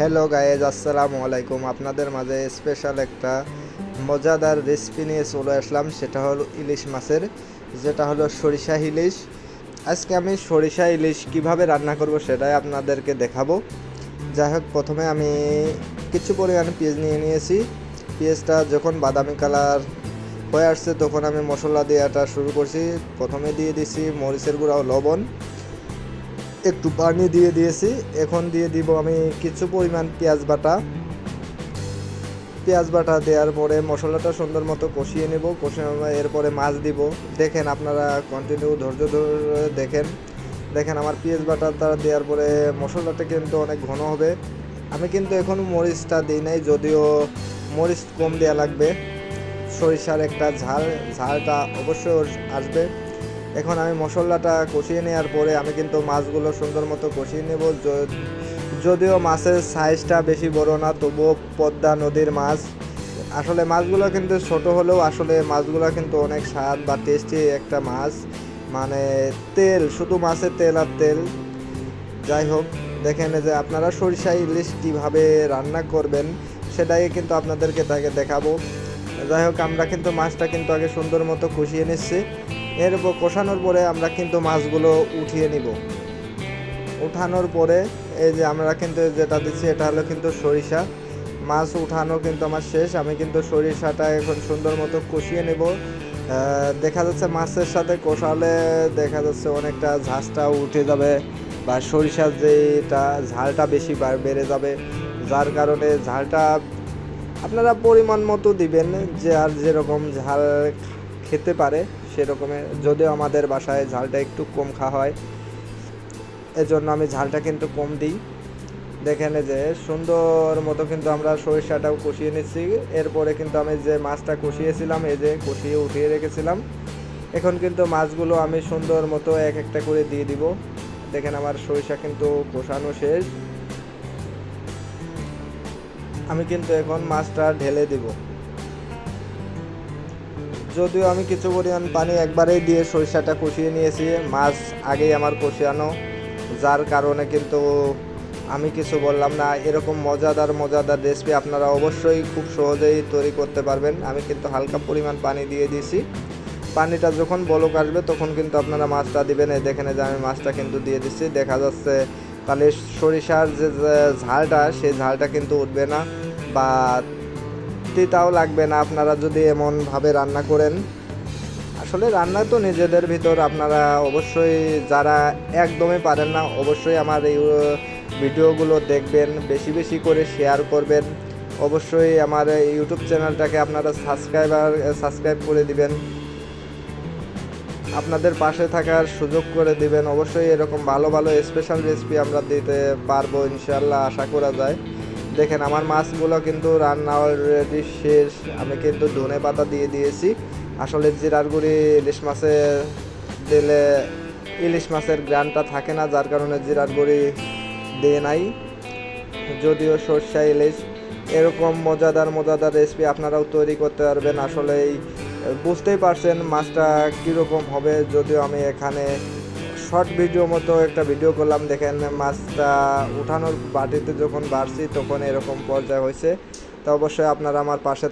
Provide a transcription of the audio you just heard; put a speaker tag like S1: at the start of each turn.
S1: Hello guys আসসালামু আলাইকুম। আপনাদের মাঝে স্পেশাল একটা মজাদার রেসিপি নিয়ে চলে আসলাম। সেটা হলো ইলিশ মাছের, যেটা হলো সরিষা ইলিশ। আজকে আমি সরিষা ইলিশ কীভাবে রান্না করব সেটাই আপনাদেরকে দেখাবো। যাই হোক, প্রথমে আমি কিছু পরিমাণে পেঁয়াজ নিয়ে নিয়েছি। পেঁয়াজটা যখন বাদামি কালার হয়ে আসছে, তখন আমি মশলা দেওয়াটা শুরু করছি। প্রথমে দিয়ে দিছি মরিচের গুঁড়া ও লবণ। একটু পানি দিয়ে দিয়েছি। এখন দিয়ে দিব আমি কিছু পরিমাণ পেঁয়াজ বাটা। পেঁয়াজ বাটা দেওয়ার পরে মশলাটা সুন্দর মতো কষিয়ে নেব। কষিয়ে এরপরে মাছ দিব। দেখেন আপনারা কন্টিনিউ ধৈর্য ধরে দেখেন। দেখেন আমার পেঁয়াজ বাটাটা দেওয়ার পরে মশলাটা কিন্তু অনেক ঘন হবে। আমি কিন্তু এখন মরিচটা দিই নাই, যদিও মরিচ কম দেওয়া লাগবে। সরিষার একটা ঝাল, ঝালটা অবশ্যই আসবে। এখন আমি মশলাটা কষিয়ে নেওয়ার পরে আমি কিন্তু মাছগুলো সুন্দর মতো কষিয়ে নেব। যদিও মাছের সাইজটা বেশি বড় না, তবুও পদ্মা নদীর মাছ। আসলে মাছগুলো কিন্তু ছোট হলেও আসলে মাছগুলো কিন্তু অনেক স্বাদ বা টেস্টি একটা মাছ। মানে তেল, শুধু মাছের তেল আর তেল। যাই হোক, দেখেন যে আপনারা সরিষা, ইলিশ কীভাবে রান্না করবেন, সেটাই কিন্তু আপনাদেরকে তাকে দেখাবো। যাই হোক, আমরা কিন্তু মাছটা কিন্তু আগে সুন্দর মতো কষিয়ে নিচ্ছি। এরপর কষানোর পরে আমরা কিন্তু মাছগুলো উঠিয়ে নিব। উঠানোর পরে এই যে আমরা কিন্তু যেটা দিচ্ছি, এটা হলো কিন্তু সরিষা। মাছ উঠানো কিন্তু আমার শেষ। আমি কিন্তু সরিষাটা এখন সুন্দর মতো কষিয়ে নেব। দেখা যাচ্ছে মাছের সাথে কষালে দেখা যাচ্ছে অনেকটা ঝাঁসটা উঠে যাবে বা সরিষার যেটা ঝালটা বেশি বেড়ে যাবে। যার কারণে ঝালটা আপনারা পরিমাণ মতো দিবেন যে আর যেরকম ঝাল খেতে পারে। সেরকমের, যদিও আমাদের বাসায় ঝালটা একটু কম খাওয়া হয়, এজন্য আমি ঝালটা কিন্তু কম দিই। দেখেন যে সুন্দর মতো কিন্তু আমরা সরিষাটাও কষিয়ে নিচ্ছি, এরপরে কিন্তু আমি যে মাছটা কষিয়েছিলাম, এই যে কষিয়ে উঠিয়ে রেখেছিলাম, এখন কিন্তু মাছগুলো আমি সুন্দর মতো এক একটা করে দিয়ে দিব। দেখেন আমার সরিষা কিন্তু কষানো শেষ। আমি কিন্তু এখন মাছটা ঢেলে দিব। যদিও আমি কিছু পরিমাণ পানি একবারেই দিয়ে সরিষাটা কষিয়ে নিয়েছি, মাছ আগেই আমার কষিয়ানো যার কারণে কিন্তু আমি কিছু বললাম না। এরকম মজাদার মজাদার রেসিপি আপনারা অবশ্যই খুব সহজেই তৈরি করতে পারবেন। আমি কিন্তু হালকা পরিমাণ পানি দিয়ে দিয়েছি। পানিটা যখন বলক আসবে, তখন কিন্তু আপনারা মাছটা দিবেন। এই দেখেন যে আমি মাছটা কিন্তু দিয়ে দিচ্ছি। দেখা যাচ্ছে তাহলে সরিষার যে ঝালটা, সেই ঝালটা কিন্তু উঠবে না বা তিতাও লাগবে না। আপনারা যদি এমনভাবে রান্না করেন, আসলে রান্না তো নিজেদের ভিতর। আপনারা অবশ্যই যারা একদমই পারেন না, অবশ্যই আমার এই ভিডিওগুলো দেখবেন, বেশি বেশি করে শেয়ার করবেন। অবশ্যই আমার ইউটিউব চ্যানেলটাকে আপনারা সাবস্ক্রাইবার সাবস্ক্রাইব করে দিবেন। আপনাদের পাশে থাকার সুযোগ করে দিবেন। অবশ্যই এরকম ভালো ভালো স্পেশাল রেসিপি আমরা দিতে পারব ইনশাল্লাহ আশা করা যায়। দেখেন, আমার মাছগুলো কিন্তু রান্না অলরেডি শেষ। আমি কিন্তু ধনে পাতা দিয়ে দিয়েছি। আসলে জিরার গুঁড়ি, ইলিশ মাছে দিলে ইলিশ মাছের গ্রানটা থাকে না, যার কারণে জিরার গুঁড়ি দিয়ে নাই। যদিও সর্ষা ইলিশ, এরকম মজাদার মজাদার রেসিপি আপনারাও তৈরি করতে পারবেন। আসলে বুঝতেই পারছেন মাছটা কীরকম হবে, যদিও আমি এখানে শর্ট ভিডিও মতো একটা ভিডিও করলাম। দেখেন, মাছটা উঠানোর বাটিতে যখন বাড়ছি, তখন এরকম পর্যায়ে হয়েছে। তো অবশ্যই আপনারা আমার পাশে